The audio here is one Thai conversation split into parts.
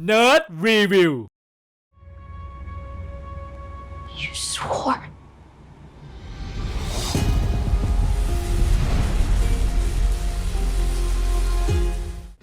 Nerd Review You swore.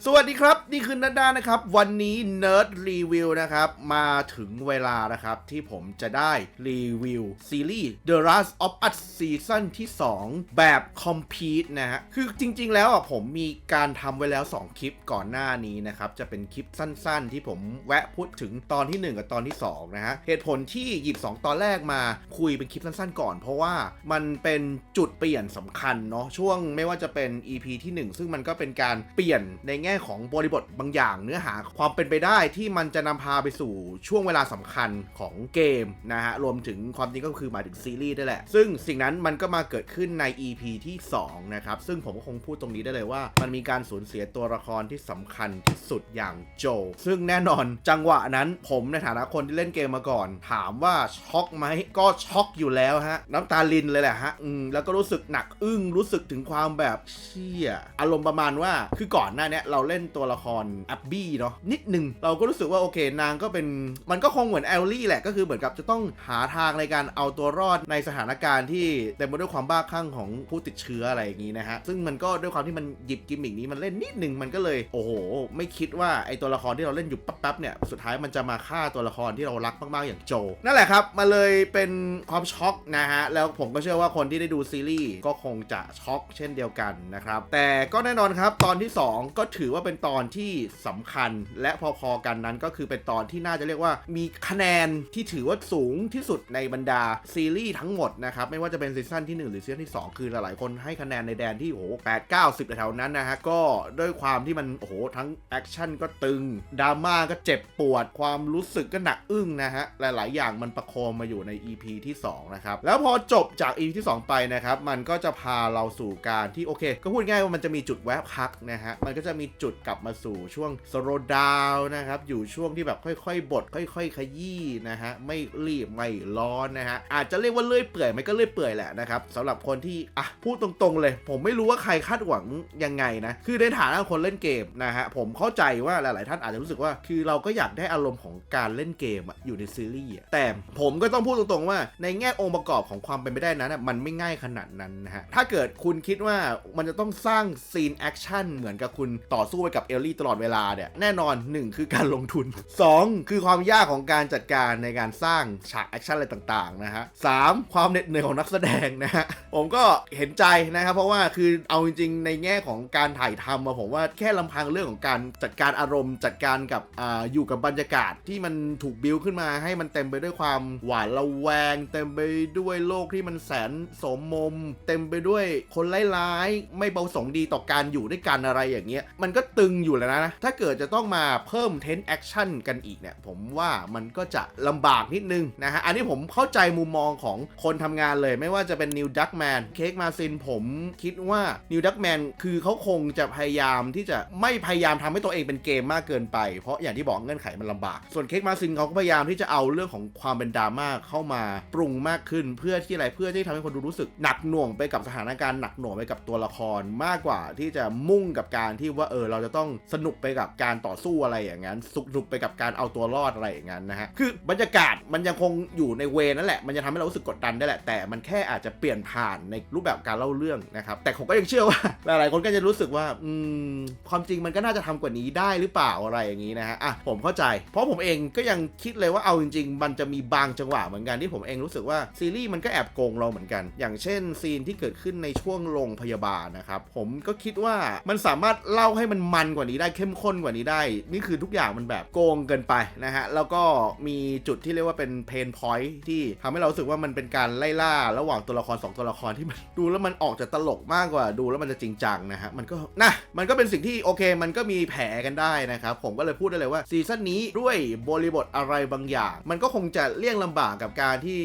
สวัสดีครับ นี่คือนัดดานะครับ วันนี้ Nerd Review นะครับ มาถึงเวลานะครับ ที่ผมจะได้รีวิวซีรีส์ The Last of Us ซีซั่นที่ 2 แบบ Complete นะฮะ คือจริง ๆ แล้วอะผมมีการทำไว้แล้ว 2 คลิปก่อนหน้านี้นะครับ จะเป็นคลิปสั้นๆ ที่ผมแวะพูดถึงตอนที่ 1 กับตอนที่ 2 นะฮะ เหตุผลที่หยิบ 2 ตอนแรกมาคุยเป็นคลิปสั้นๆ ก่อน เพราะว่ามันเป็นจุดเปลี่ยนสำคัญเนาะช่วงไม่ว่าจะเป็น EP ที่ 1 ซึ่งมันก็เป็นการเปลี่ยนในแง่ของบริบทบางอย่างเนื้อหาความเป็นไปได้ที่มันจะนำพาไปสู่ช่วงเวลาสำคัญของเกมนะฮะรวมถึงความจริงก็คือหมายถึงซีรีส์ได้แหละ ซึ่งสิ่งนั้นมันก็มาเกิดขึ้นใน EP ที่ 2 นะครับ ซึ่งผมก็คงพูดตรงนี้ได้เลยว่า มันมีการสูญเสียตัวละครที่สำคัญที่สุดอย่างโจ ซึ่งแน่นอนจังหวะนั้นผมในฐานะคนที่เล่นเกมมาก่อน ถามว่าช็อกไหมก็ช็อกอยู่แล้วฮะน้ำตาลินเลยแหละฮะอืมแล้วก็รู้สึกหนักอึ้งรู้สึกถึงความแบบเชี่ยอารมณ์ประมาณว่าคือก่อนหน้านี้เราเล่นตัวละครแอบบี้เนาะนิดนึง เราก็รู้สึกว่าโอเคนางก็เป็นมันก็คงเหมือนแอลลี่แหละก็คือเหมือนกับจะต้องหาทางในการเอาตัวรอดในสถานการณ์ที่เต็มไปด้วยความบ้าคลั่งของผู้ติดเชื้ออะไรอย่างนี้นะฮะ ซึ่งมันก็ด้วยความที่มันหยิบกิมมิกนี้มันเล่นนิดนึงมันก็เลยโอ้โห ไม่คิดว่าไอตัวละครที่เราเล่นอยู่แป๊บๆเนี่ยสุดท้ายมันจะมาฆ่าตัวละครที่เรารักมากๆอย่างโจ นั่นแหละครับมาเลยเป็นความช็อกนะฮะแล้วผมก็เชื่อว่าคนที่ได้ดูซีรีส์ก็คงจะช็อกเช่นเดียวกันนะครับแต่ก็แน่นอนครับตอนที่ 2 ก็ถือือว่าเป็นตอนที่สำคัญและพอๆกันนั้นก็คือเป็นตอนที่น่าจะเรียกว่า มีคะแนนที่ถือว่าสูงที่สุดในบรรดาซีรีส์ทั้งหมดนะครับ ไม่ว่าจะเป็นซีซั่นที่ 1 หรือซีซั่นที่ 2 คือหลายๆคนให้คะแนนในแดนที่โอ้โหแปดเก้าสิบแถวนั้นนะฮะ ก็ด้วยความที่มันโอ้โหทั้งแอคชั่นก็ตึงดราม่าก็เจ็บปวด ความรู้สึกก็หนักอึ้งนะฮะ หลายๆ อย่างมันประโคมมาอยู่ใน EP ที่ 2 นะครับ แล้วพอจบจาก EP ที่ 2 ไปนะครับ มันก็จะพาเราสู่การที่โอเค ก็พูดง่ายว่ามันจะมีจุดแวบพักนะฮะมันก็จะมีจุดกลับมาสู่ช่วงสโลดาวนะครับอยู่ช่วงที่แบบค่อยๆ บด ค่อย ๆ ขยี้นะฮะไม่รีบไม่ร้อนนะฮะอาจจะเรียกว่าเลื่อยเปื่อยมันก็เลื่อยเปื่อยแหละนะครับสำหรับคนที่อะพูดตรงๆเลย ผมไม่รู้ว่าใครคาดหวังยังไงนะคือในฐานะคนเล่นเกมนะฮะผมเข้าใจว่าหลายๆ ท่านอาจจะรู้สึกว่า คือเราก็อยากได้อารมณ์ของการเล่นเกมอะอยู่ในซีรีส์แต่ผมก็ต้องพูดตรงๆว่าในแง่องค์ประกอบของความเป็นไปได้นั้นมันไม่ง่ายขนาดนั้นนะฮะถ้าเกิดคุณคิดว่ามันจะต้องสร้างซีนแอคชั่นเหมือนกับคุณต่อสู้ไปกับเอลลี่ตลอดเวลาเนี่ยแน่นอน 1 คือการลงทุน 2 คือความยากของการจัดการในการสร้างฉากแอคชั่นอะไรต่างๆนะฮะสามความเหน็ดเหนื่อยของนักแสดงนะฮะผมก็เห็นใจนะครับเพราะว่าคือเอาจริงๆในแง่ของการถ่ายทำมาผมว่าแค่ลำพังเรื่องของการจัดการอารมณ์ จัดการกับออยู่กับบรรยากาศที่มันถูกบิวขึ้นมาให้มันเต็มไปด้วยความหวาดระแวง เต็มไปด้วยโลกที่มันแสนสมมม เต็มไปด้วยคนร้ายๆไม่ประสงค์ดีต่อการอยู่ด้วยกันอะไรอย่างเงี้ยมันก็ก็ตึงอยู่แล้วนะ ถ้าเกิดจะต้องมาเพิ่มเทนแอคชั่นกันอีกเนี่ย ผมว่ามันก็จะลำบากนิดนึงนะฮะ อันนี้ผมเข้าใจมุมมองของคนทำงานเลย ไม่ว่าจะเป็นนิวดักแมนเค้กมาซินผมคิดว่านิวดักแมนคือเขาคงจะพยายามที่จะไม่พยายามทำให้ตัวเองเป็นเกมมากเกินไป เพราะอย่างที่บอกเงื่อนไขมันลำบาก ส่วนเค้กมาซินเขาก็พยายามที่จะเอาเรื่องของความเป็นดราม่าเข้ามาปรุงมากขึ้นเพื่อที่อะไรเพื่อที่ทำให้คนดูรู้สึกหนักหน่วงไปกับสถานการณ์หนักหน่วงไปกับตัวละครมากกว่าที่จะมุ่งกับการที่ว่าเออเราจะต้องสนุกไปกับการต่อสู้อะไรอย่างนั้นสนุกไปกับการเอาตัวรอดอะไรอย่างนั้นนะฮะคือบรรยากาศมันยังคงอยู่ในเวนั่นแหละมันจะทำให้เรารู้สึกกดดันได้แหละแต่มันแค่อาจจะเปลี่ยนผ่านในรูปแบบการเล่าเรื่องนะครับแต่ผมก็ยังเชื่อว่าหลายๆคนก็จะรู้สึกว่าอืมความจริงมันก็น่าจะทำกว่านี้ได้หรือเปล่าอะไรอย่างนี้นะฮะอะผมเข้าใจ เพราะผมเองก็ยังคิดเลยว่าเอาจริง ๆ มันจะมีบางจังหวะเหมือนกันที่ผมเองรู้สึกว่าซีรีส์มันก็แอบโกงเราเหมือนกัน อย่างเช่นซีนที่เกิดขึ้นในช่วงโรงพยาบาลนะครับผมก็คิดว่ามันสามารถเล่าให้มันมันกว่านี้ได้เข้มข้นกว่านี้ได้ นี่คือทุกอย่างมันแบบโกงเกินไปนะฮะ แล้วก็มีจุดที่เรียกว่าเป็นเพนพอยท์ที่ทำให้เราสึกว่ามันเป็นการไล่ล่าระหว่างตัวละครสองตัวละครที่มันดูแล้วมันออกจะตลกมากกว่าดูแล้วมันจะจริงจังนะฮะ มันก็นะมันก็เป็นสิ่งที่โอเค มันก็มีแผลกันได้นะครับ ผมก็เลยพูดได้เลยว่าซีซั่นนี้ด้วยบริบทอะไรบางอย่าง มันก็คงจะเลี่ยงลำบากกับการที่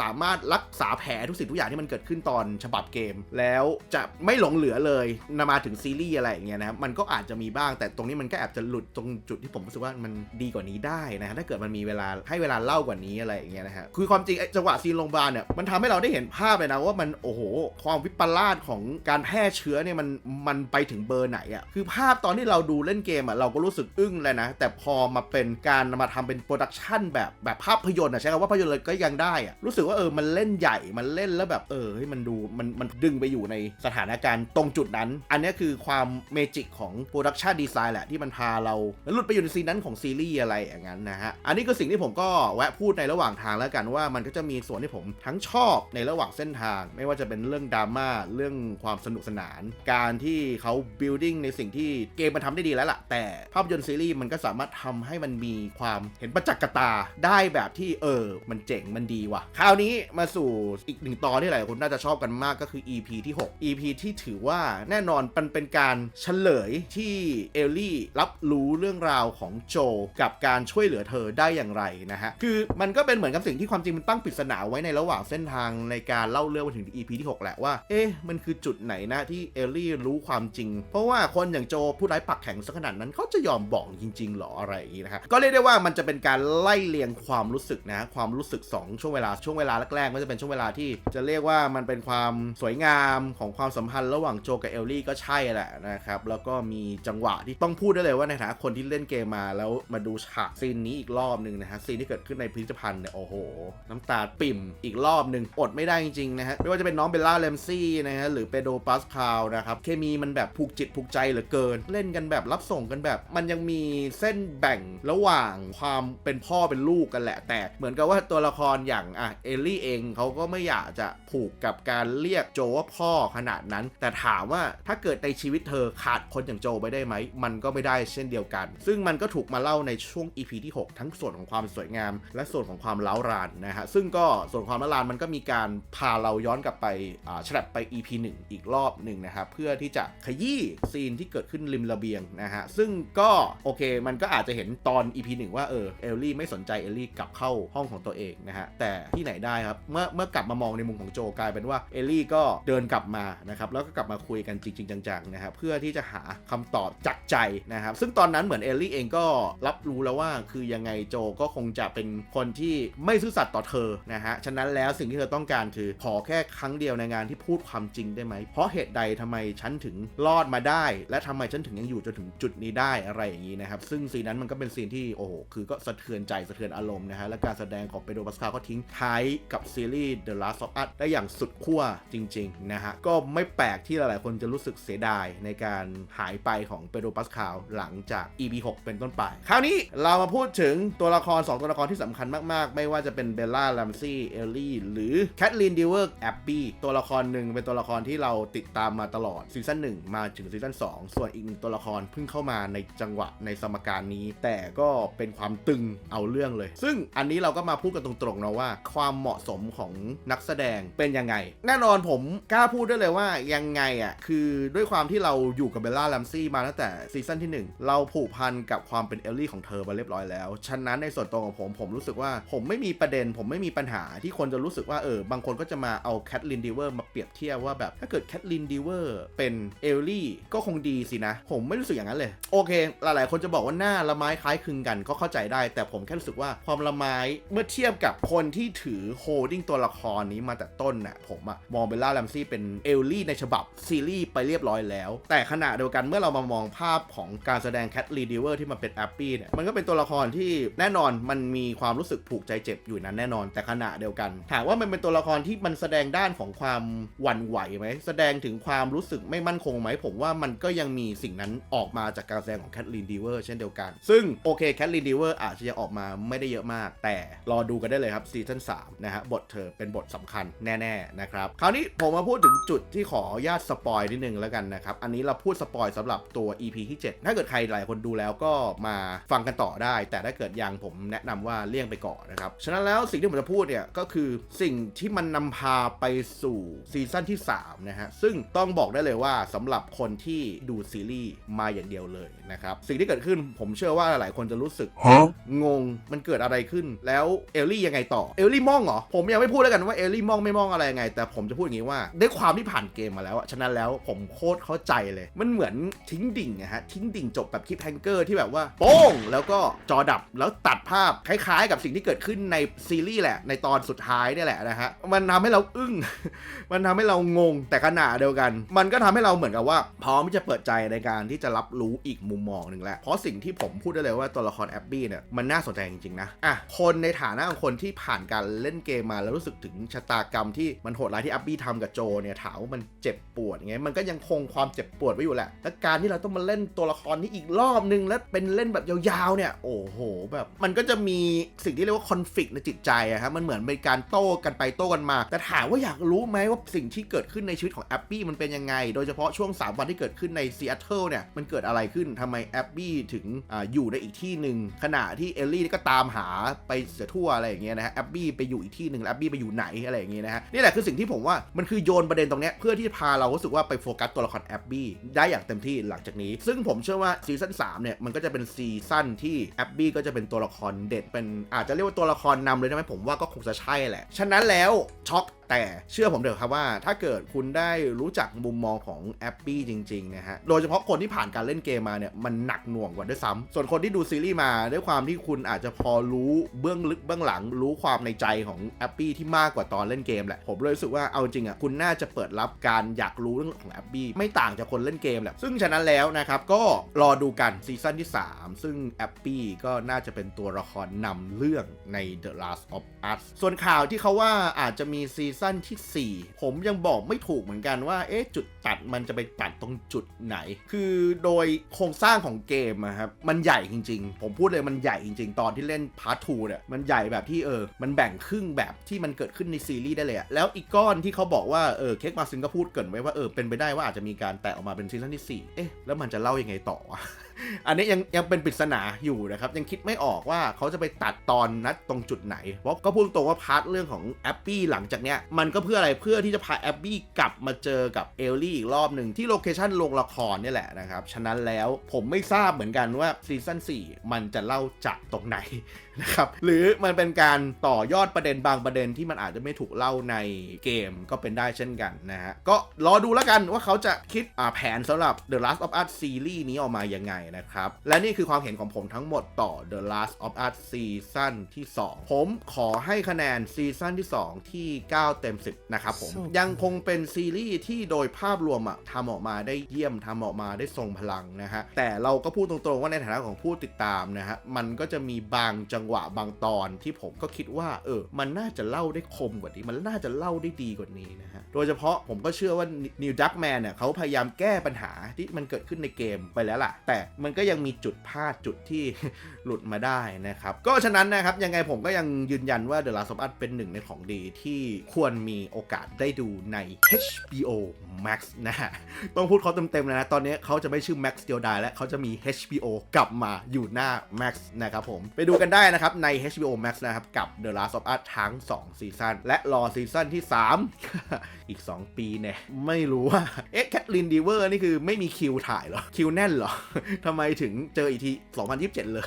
สามารถรักษาแผลทุกสิ่งทุกอย่างที่มันเกิดขึ้นตอนฉบับเกม แล้วจะไม่หลงเหลือเลยนำมาถึงซีรีส์อะไรอย่างเงี้ยนะครับมันก็อาจจะมีบ้าง แต่ตรงนี้มันก็แอบจะหลุดตรงจุดที่ผมรู้สึกว่ามันดีกว่านี้ได้นะฮะถ้าเกิดมันมีเวลาให้เวลาเล่ากว่านี้อะไรอย่างเงี้ยนะฮะคือความจริงไอ้จังหวะซีนโรงพยาบาลเนี่ยมันทำให้เราได้เห็นภาพเลยนะว่ามันโอ้โห ความวิปลาสของการแพร่เชื้อเนี่ยมันมันไปถึงเบอร์ไหนอะคือภาพตอนที่เราดูเล่นเกมอะเราก็รู้สึกอึ้งเลยนะ แต่พอมาเป็นการมาทำเป็นโปรดักชันแบบแบบภาพยนตร์อะใช้คำว่าภาพยนตร์เลยก็ยังได้อะรู้สึกว่าเออมันเล่นใหญ่มันเล่นแล้วแบบเออเฮ้ยมันดูมันมันดึงไปอยู่ในสถานการณ์ตรงจุดนั้น อันนี้คือความเมจิกของโปรดักชันดีไซน์แหละที่มันพาเราแล้วหลุดไปอยู่ในซีนนั้นของซีรีส์อะไรอย่างนั้นนะฮะอันนี้ก็สิ่งที่ผมก็แวะพูดในระหว่างทางแล้วกันว่ามันก็จะมีส่วนที่ผมทั้งชอบในระหว่างเส้นทาง ไม่ว่าจะเป็นเรื่องดราม่าเรื่องความสนุกสนาน การที่เขา building ในสิ่งที่เกมมันทำได้ดีแล้วล่ะ แต่ภาพยนตร์ซีรีส์มันก็สามารถทำให้มันมีความเห็นประจักษ์กตาได้แบบที่เออ มันเจ๋งมันดีว่ะ คราวนี้มาสู่อีกหนึ่งตอนที่หลายคนน่าจะชอบกันมากก็คือ EP ที่ 6 EP ที่ถือว่าแน่นอนมันเป็นการเฉลยที่เอลลี่รับรู้เรื่องราวของโจกับการช่วยเหลือเธอได้อย่างไรนะฮะ คือมันก็เป็นเหมือนกับสิ่งที่ความจริงมันตั้งปริศนาไว้ในระหว่างเส้นทางในการเล่าเรื่องมาถึง EP ที่ 6 แหละว่า เอ๊ะ มันคือจุดไหนนะที่เอลลี่รู้ความจริง เพราะว่าคนอย่างโจผู้ร้ายปักแข็งสักขนาดนั้นเขาจะยอมบอกจริงๆหรออะไรอย่างนี้นะฮะ ก็เรียกได้ว่ามันจะเป็นการไล่เรียงความรู้สึกนะ ความรู้สึก 2 ช่วงเวลา ช่วงเวลาแรกๆก็จะเป็นช่วงเวลาที่จะเรียกว่ามันเป็นความสวยงามของความสัมพันธ์ระหว่างโจกับเอลลี่ก็ใช่แหละนะครับ แล้วก็มีจังหวะที่ต้องพูดได้เลยว่าในฐานะคนที่เล่นเกมมาแล้วมาดูฉากซีนนี้อีกรอบหนึ่งนะฮะซีนที่เกิดขึ้นในพิพิธภัณฑ์เนี่ยโอ้โห น้ำตาปิ่มอีกรอบหนึ่งอดไม่ได้จริงๆนะฮะไม่ว่าจะเป็นน้องเบลล่าเลมซี่นะฮะหรือเปโดรปัสคาวนะครับเคมีมันแบบผูกจิตผูกใจเหลือเกิน เล่นกันแบบรับส่งกันแบบ มันยังมีเส้นแบ่งระหว่างความเป็นพ่อเป็นลูกกันแหละ แต่เหมือนกับว่าตัวละครอย่างอะเอลลี่เองเขาก็ไม่อยากจะผูกกับการเรียกโจว่าพ่อขนาดนั้น แต่ถามว่าถ้าเกิดในชีวิตเธอขาดคนอย่างโจไปได้ไหม มันก็ไม่ได้เช่นเดียวกัน ซึ่งมันก็ถูกมาเล่าในช่วง EP ที่ 6 ทั้งส่วนของความสวยงาม และส่วนของความเล้ารานนะฮะ ซึ่งก็ส่วนความเล้ารานมันก็มีการพาเราย้อนกลับไปอ่าฉลับไป EP 1 อีกรอบหนึ่งนะครับ เพื่อที่จะขยี้ซีนที่เกิดขึ้นริมระเบียงนะฮะ ซึ่งก็โอเค มันก็อาจจะเห็นตอน EP 1 ว่าเออเอลลี่ไม่สนใจเอลลี่กลับเข้าห้องของตัวเองนะฮะ แต่ที่ไหนได้ครับ เมื่อเมื่อกลับมามองในมุมของโจกลายเป็นว่าเอลลี่ก็เดินกลับมานะครับ แล้วก็กลับมาคุยกันจริงๆจังๆนะครับ เพื่อที่จะหาคำตอบจากใจนะครับ ซึ่งตอนนั้นเหมือนเอลลี่เองก็รับรู้แล้วว่าคือยังไงโจก็คงจะเป็นคนที่ไม่ซื่อสัตย์ต่อเธอนะฮะ ฉะนั้นแล้วสิ่งที่เธอต้องการคือขอแค่ครั้งเดียวในงานที่พูดความจริงได้ไหม เพราะเหตุใดทำไมฉันถึงรอดมาได้ และทำไมฉันถึงยังอยู่จนถึงจุดนี้ได้อะไรอย่างนี้นะครับ ซึ่งซีนนั้นมันก็เป็นซีนที่โอ้โหคือก็สะเทือนใจสะเทือนอารมณ์นะฮะและการแสดงของเปโดรปัสคาก็ทิ้งท้ายกับซีรีส์ The Last of Us ได้อย่างสุดขั้วจริงๆนะฮะก็ไม่แปลกที่หลายๆ คนจะรู้สึกเสียดายในการหายไปของเปโดรปัสคาลหลังจาก EP 6เป็นต้นไป คราวนี้เรามาพูดถึงตัวละคร 2 ตัวละครที่สำคัญมาก ๆ ไม่ว่าจะเป็นเบลล่าลัมซี่เอลลี่หรือแคทลีนดิเวอร์แอบบี้ตัวละครหนึ่งเป็นตัวละครที่เราติดตามมาตลอดซีซั่น1มาถึงซีซั่น2 ส่วนอีกหนึ่งตัวละครเพิ่งเข้ามาในจังหวะในสมการนี้ แต่ก็เป็นความตึงเอาเรื่องเลย ซึ่งอันนี้เราก็มาพูดกันตรงๆนะว่า ความเหมาะสมของนักแสดงเป็นยังไง แน่นอนผมกล้าพูดได้เลยว่ายังไงอะคือด้วยความที่เราอยู่กับเบลล่าลัมซี่มาตั้งแต่ซีซั่นที่ 1 เราผูกพันกับความเป็นเอลลี่ของเธอมาเรียบร้อยแล้ว ฉะนั้นในส่วนตัวของผมผมรู้สึกว่าผมไม่มีประเด็น ผมไม่มีปัญหาที่คนจะรู้สึกว่าเออบางคนก็จะมาเอาแคทลินดิเวอร์มาเปรียบเทียบว่าแบบถ้าเกิดแคทลินดิเวอร์เป็นเอลลี่ก็คงดีสินะ ผมไม่รู้สึกอย่างนั้นเลย โอเค หลายๆ คนจะบอกว่าหน้าละไม้คล้ายคลึงกันก็เข้าใจได้ แต่ผมแค่รู้สึกว่าความละไม้เมื่อเทียบกับคนที่ถือโฮลดิ้งตัวละครนี้มาแต่ต้นน่ะผมอะมองเบลล่าแรมซี่เป็นเอลลี่ในฉบับซีรีส์ไปเรียบร้อยแล้ว แต่ขณะเดียวกันเมื่อเรามามองภาพของการแสดงแคทลีดิเวอร์ที่มันเป็นแอปปี้เนี่ยมันก็เป็นตัวละครที่แน่นอนมันมีความรู้สึกผูกใจเจ็บอยู่นั้นแน่นอนแต่ขณะเดียวกัน ถามว่ามันเป็นตัวละครที่มันแสดงด้านของความหวั่นไหวไหมแสดงถึงความรู้สึกไม่มั่นคงไหมผมว่ามันก็ยังมีสิ่งนั้นออกมาจากการแสดงของแคทลีนดีเวอร์เช่นเดียวกัน ซึ่งโอเคแคทลีนดีเวอร์อาจจะยังออกมาไม่ได้เยอะมาก แต่รอดูกันได้เลยครับซีซั่น3นะฮะบทเธอเป็นบทสำคัญแน่ๆนะครับคราวนี้ผมมาพูดถึงจุดที่ขออนุญาตสปอยนิดนึงแล้วกันนะครับอันนี้เราพูดสปอยสำหรับตัว EP ที่ 7 ถ้าเกิดใครหลายคนดูแล้วก็มาฟังกันต่อได้ แต่ถ้าเกิดยังผมแนะนำว่าเลี่ยงไปก่อนนะครับ ฉะนั้นแล้วสิ่งที่ผมจะพูดเนี่ยก็คือสิ่งที่มันนำพาไปสู่ซีซั่นที่ 3 นะฮะ ซึ่งต้องบอกได้เลยว่าสำหรับคนที่ดูซีรีส์มาอย่างเดียวเลยนะครับ สิ่งที่เกิดขึ้นผมเชื่อว่าหลายคนจะรู้สึก Huh? งงมันเกิดอะไรขึ้น แล้วเอลลี่ยังไงต่อเอลลี่มองเหรอผมยังไม่พูดแล้วกันว่าเอลลี่มองไม่มองอะไรยังไง แต่ผมจะพูดอย่างนี้ว่าด้วยความที่ผ่านเกมมาแล้วอะฉะนั้นแล้วผมโคตรเข้าใจเลย มันเหมือนทิ้งดิ่งนะฮะทิ้งดิ่งจบแบบคลิปแฮงเกอร์ที่แบบว่าโป้งแล้วก็จอดับแล้วตัดภาพคล้ายๆ กับสิ่งที่เกิดขึ้นในซีรีส์แหละ ในตอนสุดท้ายเนี่ยแหละนะฮะมันทำให้เราอึ้ง มันทำให้เรางงแต่ขณะเดียวกัน มันก็ทำให้เราเหมือนกับว่า พร้อมที่จะเปิดใจในการที่จะรับรู้อีกมุมมองหนึ่งแหละเพราะสิ่งที่ผมพูดได้เลยว่าตัวละครแอบบี้เนี่ยมันน่าสนใจจริงๆนะอะคนในฐานะของคนที่ผ่านการเล่นเกมมาแล้วรู้สึกถึงชะตากรรมที่มันโหดร้ายที่แอบบี้ทำกับโจเนี่ยถามว่ามันเจ็บปวดไงมันก็ยังคงความเจ็บปวดไว้อยู่แหละและการที่เราต้องมาเล่นตัวละครนี้อีกรอบนึง แล้วเป็นเล่นแบบยาวๆเนี่ย โอ้โห แบบ มันก็จะมีสิ่งที่เรียกว่าคอนฟ lict ในจิตใจอะครับมันเหมือนเป็นการโต้กันไปโต้กันมา แต่ถามว่าอยากรู้ไหมว่าสิ่งที่เกิดขึ้นในชีวิตของแอบบี้มันเป็นยังไง โดยเฉพาะช่วง 3 วันที่เกิดขึ้นในซีแอตเทิลเนี่ยมันเกิดอะไรขึ้นทำไมแอบบี้ถึงออยู่ในอีกที่หนึ่งขณะที่เอลลี่ก็ตามหาไปเสียทั่วอะไรอย่างเงี้ยนะฮะแอบบี้ไปอยู่อีกที่หนึ่งแอบบี้ไปอยู่ไหนอะไรอย่างเงี้ยนะฮะนี่แหละคือสิ่งที่ผมว่ามันคือโยนประเด็นตรงเนี้ยเพื่อที่จะพาเรารู้สึกว่าไปโฟกัสตัวละครแอบบี้ได้อย่างเต็มที่หลังจากนี้ ซึ่งผมเชื่อว่าซีซั่น3เนี่ยมันก็จะเป็นซีซั่นที่แอบบี้ก็จะเป็นตัวละครเด็ดเป็นอาจจะเรียกว่าตัวละครนำเลยได้ไหมผมว่าก็คงจะใช่แหละ ฉะนั้นแล้วช็อก แต่เชื่อผมเถอะครับว่า ถ้าเกิดคุณได้รู้จักมุมมองของแอปปี้จริงๆนะฮะโดยเฉพาะคนที่ผ่านการเล่นเกมมาเนี่ยมันหนักหน่วงกว่าด้วยซ้ำส่วนคนที่ดูซีรีส์มาด้วยความที่คุณอาจจะพอรู้เบื้องลึกเบื้องหลัง รู้ความในใจของแอปปี้ที่มากกว่าตอนเล่นเกมแหละผมเลยรู้สึกว่าเอาจริงอะคุณน่าจะเปิดรับการอยากรู้เรื่องของแอปปี้ไม่ต่างจากคนเล่นเกมแหละซึ่งฉะนั้นแล้วนะครับก็รอดูกันซีซั่นที่ 3 ซึ่งแอปปี้ก็น่าจะเป็นตัวละครนำเรื่องใน The Last of Us ส่วนข่าวที่เขาว่าอาจจะมีซีซนที่ 4 ผมยังบอกไม่ถูกเหมือนกันว่า เอ๊ะ จุดตัดมันจะไปตัดตรงจุดไหน คือโดยโครงสร้างของเกมอะครับ มันใหญ่จริง ๆ ผมพูดเลยมันใหญ่จริง ๆ ตอนที่เล่นพาร์ท2เนี่ย มันใหญ่แบบที่เออ มันแบ่งครึ่งแบบที่มันเกิดขึ้นในซีรีส์ได้เลยอะแล้วอีกก้อนที่เขาบอกว่า เออ เค้กมาซินก็พูดเกินไว้ว่า เออ เป็นไปได้ว่าอาจจะมีการแตะออกมาเป็นซีซั่นที่ 4 เอ๊ะ แล้วมันจะเล่ายังไงต่อวะ อันนี้ยังยังเป็นปริศนาอยู่นะครับ ยังคิดไม่ออกว่าเขาจะไปตัดตอนนัดตรงจุดไหน เพราะก็พูดตรงว่าพาร์ทเรื่องของแอปปี้หลังจากเนี้ยมันก็เพื่ออะไรเพื่อที่จะพาแอปปี้กลับมาเจอกับเอลลี่อีกรอบหนึ่งที่โลเคชันโรงละครนี่แหละนะครับ ฉะนั้นแล้วผมไม่ทราบเหมือนกันว่าซีซั่น4มันจะเล่าจากตรงไหนนะครับหรือมันเป็นการต่อยอดประเด็นบางประเด็นที่มันอาจจะไม่ถูกเล่าในเกมก็เป็นได้เช่นกันนะฮะก็รอดูแล้วกันว่าเขาจะคิดแผนสำหรับ The Last of Us ซีรีส์นี้ออกมายังไงนะครับ และนี่คือความเห็นของผมทั้งหมดต่อ The Last of Us ซีซั่นที่ 2 ผมขอให้คะแนนซีซั่นที่ 2 ที่ 9 เต็ม 10 นะครับผม ยังคงเป็นซีรีส์ที่โดยภาพรวมอะทำออกมาได้เยี่ยมทำออกมาได้ทรงพลังนะฮะ แต่เราก็พูดตรงๆว่าในฐานะของผู้ติดตามนะฮะ มันก็จะมีบางจังหวะบางตอนที่ผมก็คิดว่า เออ มันน่าจะเล่าได้คมกว่านี้ มันน่าจะเล่าได้ดีกว่านี้นะฮะ โดยเฉพาะผมก็เชื่อว่านิวดักแมนเนี่ยเขาพยายามแก้ปัญหาที่มันเกิดขึ้นในเกมไปแล้วล่ะ แต่มันก็ยังมีจุดพลาดจุดที่หลุดมาได้นะครับ ก็ฉะนั้นนะครับยังไงผมก็ยังยืนยันว่า The Last of Us เป็นหนึ่งในของดีที่ควรมีโอกาสได้ดูใน HBO Max นะฮะต้องพูดเขาเต็มๆเลยนะ ตอนนี้เขาจะไม่ชื่อ Max Steel Die แล้วเขาจะมี HBO กลับมาอยู่หน้า Max นะครับผม ไปดูกันได้นะครับ ใน HBO Max นะครับ กับ The Last of Us ทั้ง 2 ซีซั่นและรอซีซั่นที่ 3 อีก 2 ปีเนี่ย ไม่รู้ว่า เอ๊ะแคทลินดีเวอร์นี่คือไม่มีคิวถ่ายหรอ คิวแน่นหรอททำไมถึงเจออีกที 2027 เลย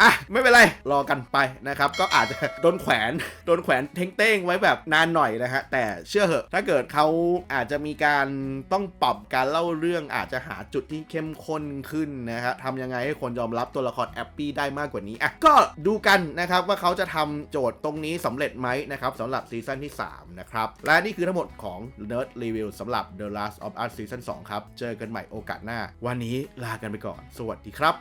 อะ ไม่เป็นไร รอกันไปนะครับ ก็อาจจะโดนแขวนโดนแขวนเท้งๆไว้แบบนานหน่อยนะฮะ แต่เชื่อเหอะ ถ้าเกิดเขาอาจจะมีการต้องปรับการเล่าเรื่องอาจจะหาจุดที่เข้มข้นขึ้นนะฮะทำยังไงให้คนยอมรับตัวละครแอปปี้ได้มากกว่านี้ อะ ก็ดูกันนะครับว่าเขาจะทำโจทย์ตรงนี้สำเร็จไหมนะครับสำหรับซีซั่นที่ 3 นะครับ และนี่คือทั้งหมดของ Nerd Review สำหรับ The Last of Us Season 2 ครับ เจอกันใหม่โอกาสหน้า วันนี้ลากันไปก่อนวัสดีครับ